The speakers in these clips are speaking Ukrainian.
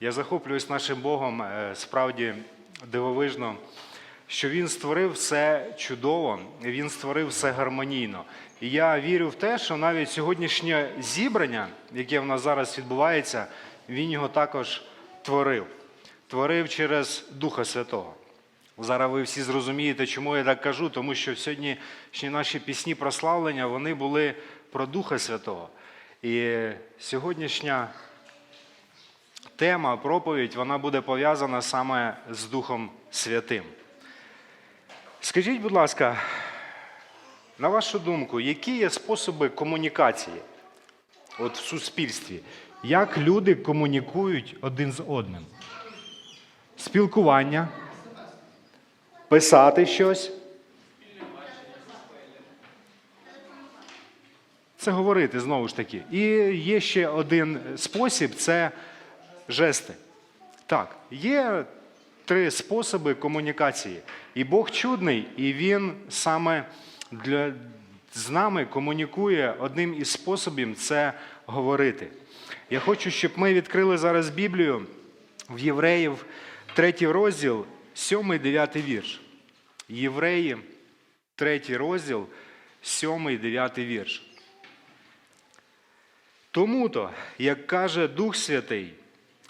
Я захоплююсь нашим Богом е, справді дивовижно, що Він створив все чудово, Він створив все гармонійно. І я вірю в те, що навіть сьогоднішнє зібрання, яке в нас зараз відбувається, Він його також творив. Творив через Духа Святого. Зараз ви всі зрозумієте, чому я так кажу, тому що сьогоднішні наші пісні прославлення вони були про Духа Святого. І сьогоднішня тема, проповідь, вона буде пов'язана саме з Духом Святим. Скажіть, будь ласка, на вашу думку, які є способи комунікації от в суспільстві? Як люди комунікують один з одним? Спілкування, писати щось. Це говорити знову ж таки. І є ще один спосіб це жести. Так, є три способи комунікації. І Бог чудний, і Він саме для, з нами комунікує одним із способів це говорити. Я хочу, щоб ми відкрили зараз Біблію в Євреїв, третій розділ, сьомий, дев'ятий вірш. Євреї, третій розділ, сьомий, дев'ятий вірш. Тому-то, як каже Дух Святий,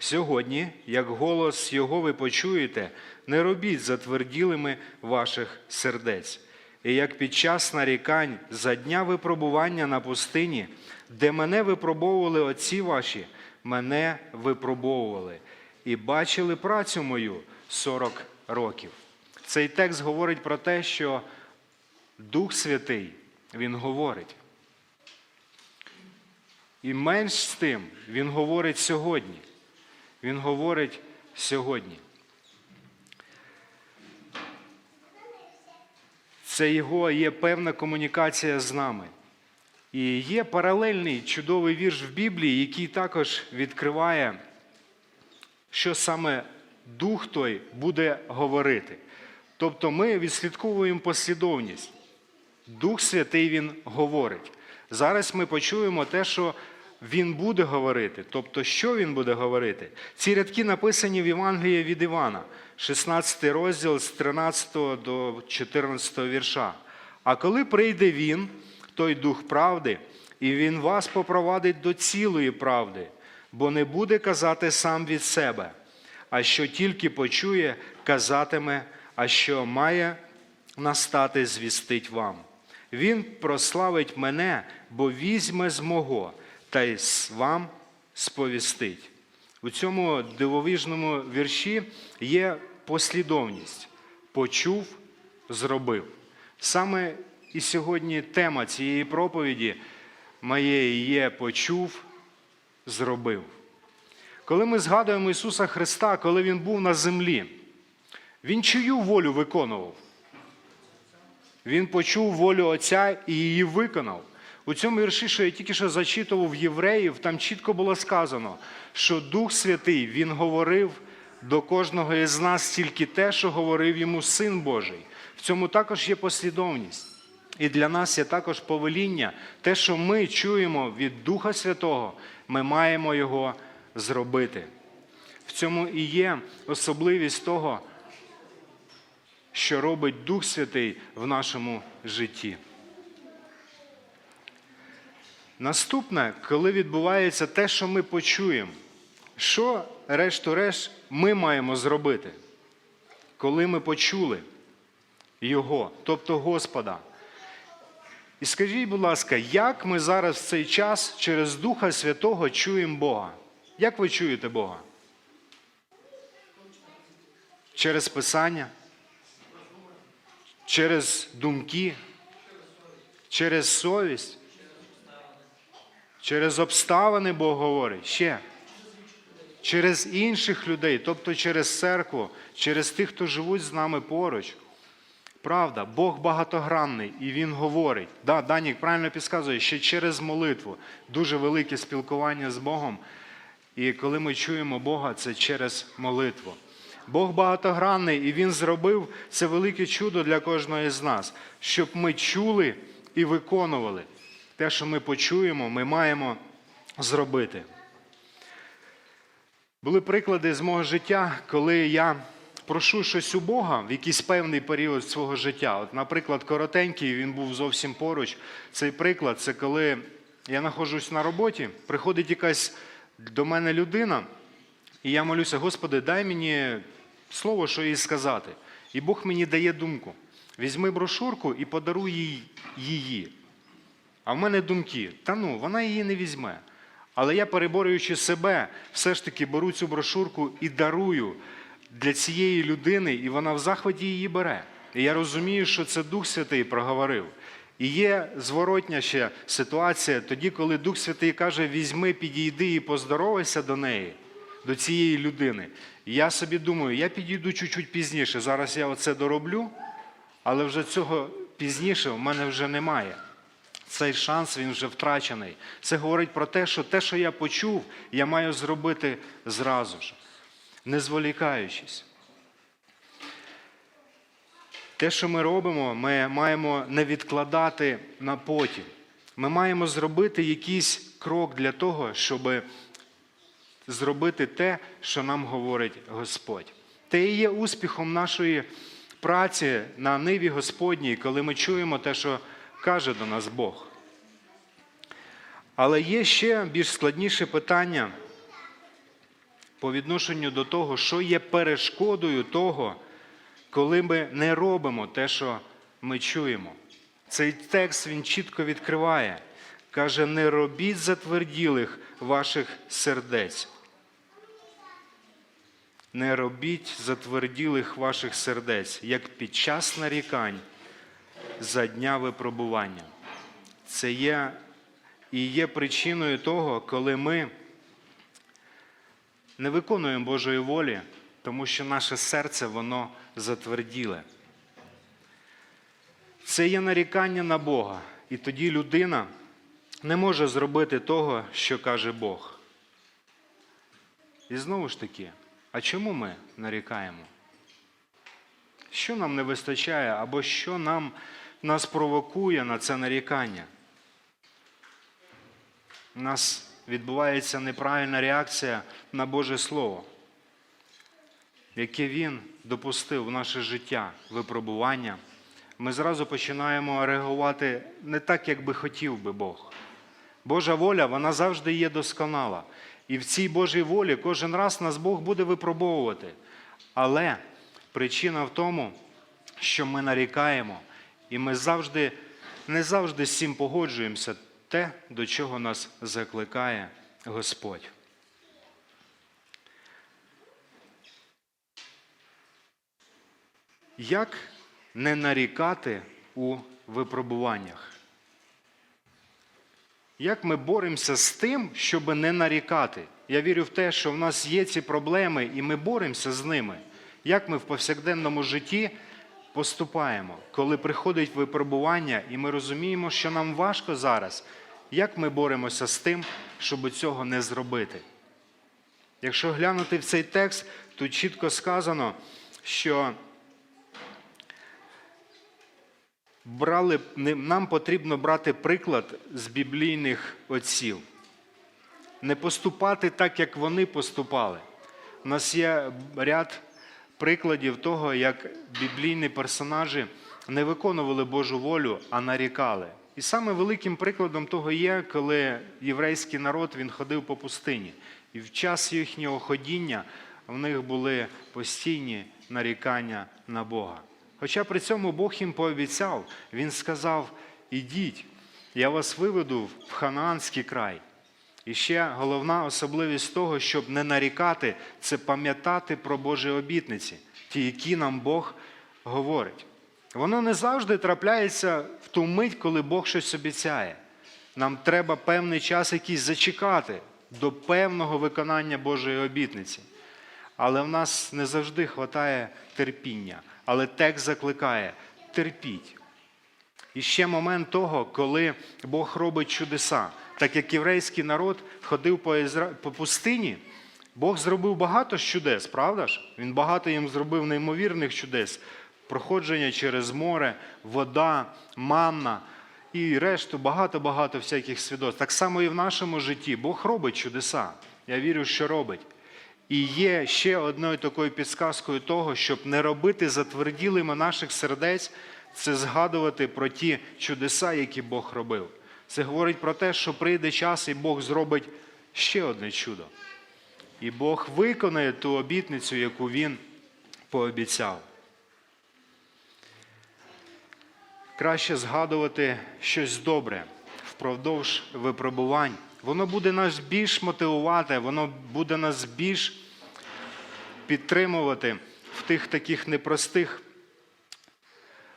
сьогодні, як голос Його ви почуєте, не робіть затверділими ваших сердець. І як під час нарікань за дня випробування на пустині, де мене випробовували отці ваші, мене випробовували і бачили працю мою 40 років. Цей текст говорить про те, що Дух Святий, Він говорить. І менш з тим він говорить сьогодні. Він говорить сьогодні. Це його є певна комунікація з нами. І є паралельний чудовий вірш в Біблії, який також відкриває, що саме Дух той буде говорити. Тобто ми відслідковуємо послідовність. Дух Святий Він говорить. Зараз ми почуємо те, що Він буде говорити. Тобто, що Він буде говорити? Ці рядки написані в Євангелії від Івана, 16 розділ з 13 до 14 вірша. А коли прийде Він, той Дух правди, і Він вас попровадить до цілої правди, бо не буде казати сам від себе, а що тільки почує, казатиме, а що має настати, звістить вам. Він прославить мене, бо візьме з мого, та й вам сповістить. У цьому дивовижному вірші є послідовність. Почув, зробив. Саме і сьогодні тема цієї проповіді моєї є почув, зробив. Коли ми згадуємо Ісуса Христа, коли Він був на землі, Він чию волю виконував? Він почув волю Отця і її виконав. У цьому вірші, що я тільки що зачитував євреїв, там чітко було сказано, що Дух Святий Він говорив до кожного із нас тільки те, що говорив йому Син Божий. В цьому також є послідовність. І для нас є також повеління, те, що ми чуємо від Духа Святого, ми маємо його зробити. В цьому і є особливість того, що робить Дух Святий в нашому житті. Наступне, коли відбувається те, що ми почуємо, що решт-решт ми маємо зробити, коли ми почули Його, тобто Господа. І скажіть, будь ласка, як ми зараз в цей час через Духа Святого чуємо Бога? Як ви чуєте Бога? Через Писання? Через думки? Через совість? Через обставини Бог говорить ще. Через інших людей, тобто через церкву, через тих, хто живуть з нами поруч. Правда, Бог багатогранний і Він говорить. Да, Данік правильно підказує, ще через молитву. Дуже велике спілкування з Богом. І коли ми чуємо Бога, це через молитву. Бог багатогранний, і Він зробив це велике чудо для кожного з нас, щоб ми чули і виконували. Те, що ми почуємо, ми маємо зробити. Були приклади з мого життя, коли я прошу щось у Бога в якийсь певний період свого життя. От, наприклад, коротенький, він був зовсім поруч. Цей приклад це коли я знаходжусь на роботі, приходить якась до мене людина, і я молюся, Господи, дай мені слово, що їй сказати. І Бог мені дає думку. Візьми брошурку і подаруй їй її. А в мене думки, та ну, вона її не візьме. Але я, переборюючи себе, все ж таки беру цю брошурку і дарую для цієї людини, і вона в захваті її бере. І я розумію, що це Дух Святий проговорив. І є зворотня ще ситуація тоді, коли Дух Святий каже: візьми, підійди і поздоровайся до неї, до цієї людини. І я собі думаю, я підійду чуть-чуть пізніше. Зараз я оце дороблю, але вже цього пізніше в мене вже немає. Цей шанс він вже втрачений. Це говорить про те, що те, що я почув, я маю зробити зразу ж, не зволікаючись. Те, що ми робимо, ми маємо не відкладати на потім. Ми маємо зробити якийсь крок для того, щоб зробити те, що нам говорить Господь. Те і є успіхом нашої праці на ниві Господній, коли ми чуємо те, що каже до нас Бог. Але є ще більш складніше питання по відношенню до того, що є перешкодою того, коли ми не робимо те, що ми чуємо. Цей текст він чітко відкриває. Каже, не робіть затверділих ваших сердець. Не робіть затверділих ваших сердець, як під час нарікань за дня випробування. Це є і є причиною того, коли ми не виконуємо Божої волі, тому що наше серце воно затверділе. Це є нарікання на Бога. І тоді людина не може зробити того, що каже Бог. І знову ж таки, а чому ми нарікаємо? Що нам не вистачає, або що нам, нас провокує на це нарікання? У нас відбувається неправильна реакція на Боже Слово, яке Він допустив в наше життя, випробування. Ми зразу починаємо реагувати не так, як би хотів би Бог. Божа воля, вона завжди є досконала. І в цій Божій волі кожен раз нас Бог буде випробовувати. Але причина в тому, що ми нарікаємо, і ми завжди, не завжди з цим погоджуємося те, до чого нас закликає Господь. Як не нарікати у випробуваннях? Як ми боремося з тим, щоб не нарікати? Я вірю в те, що в нас є ці проблеми, і ми боремося з ними. Як ми в повсякденному житті поступаємо, коли приходить випробування, і ми розуміємо, що нам важко зараз, як ми боремося з тим, щоб цього не зробити? Якщо глянути в цей текст, тут чітко сказано, що брали, нам потрібно брати приклад з біблійних отців. Не поступати так, як вони поступали. У нас є ряд прикладів того, як біблійні персонажі не виконували Божу волю, а нарікали. І саме великим прикладом того є, коли єврейський народ він ходив по пустині. І в час їхнього ходіння в них були постійні нарікання на Бога. Хоча при цьому Бог їм пообіцяв, Він сказав: ідіть, я вас виведу в Ханаанський край. І ще головна особливість того, щоб не нарікати, це пам'ятати про Божі обітниці, ті, які нам Бог говорить. Воно не завжди трапляється в ту мить, коли Бог щось обіцяє. Нам треба певний час якийсь зачекати до певного виконання Божої обітниці. Але в нас не завжди вистачає терпіння. Але текст закликає терпіть. І ще момент того, коли Бог робить чудеса. Так як єврейський народ ходив по, Ізра... по пустині, Бог зробив багато чудес, правда ж? Він багато їм зробив неймовірних чудес. Проходження через море, вода, манна і решту багато-багато всяких свідоцтв. Так само і в нашому житті Бог робить чудеса. Я вірю, що робить. І є ще одною такою підсказкою того, щоб не робити затверділими наших сердець, це згадувати про ті чудеса, які Бог робив. Це говорить про те, що прийде час, і Бог зробить ще одне чудо. І Бог виконає ту обітницю, яку Він пообіцяв. Краще згадувати щось добре впродовж випробувань. Воно буде нас більш мотивувати, воно буде нас більш підтримувати в тих таких непростих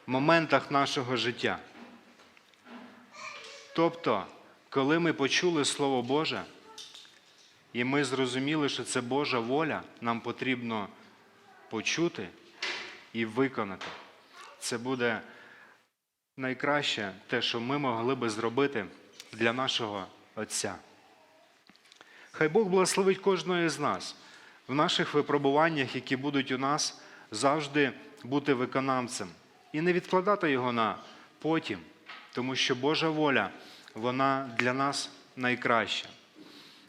моментах нашого життя. Тобто, коли ми почули Слово Боже, і ми зрозуміли, що це Божа воля, нам потрібно почути і виконати. Це буде найкраще те, що ми могли би зробити для нашого Отця. Хай Бог благословить кожного з нас в наших випробуваннях, які будуть у нас, завжди бути виконавцем і не відкладати його на потім, тому що Божа воля, вона для нас найкраща.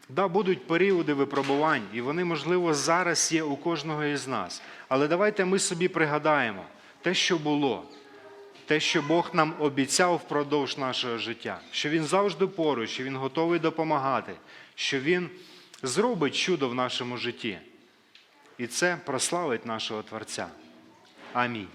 Да, будуть періоди випробувань, і вони, можливо, зараз є у кожного із нас. Але давайте ми собі пригадаємо те, що було, те, що Бог нам обіцяв впродовж нашого життя, що Він завжди поруч, що Він готовий допомагати, що Він зробить чудо в нашому житті. І це прославить нашого Творця. Амінь.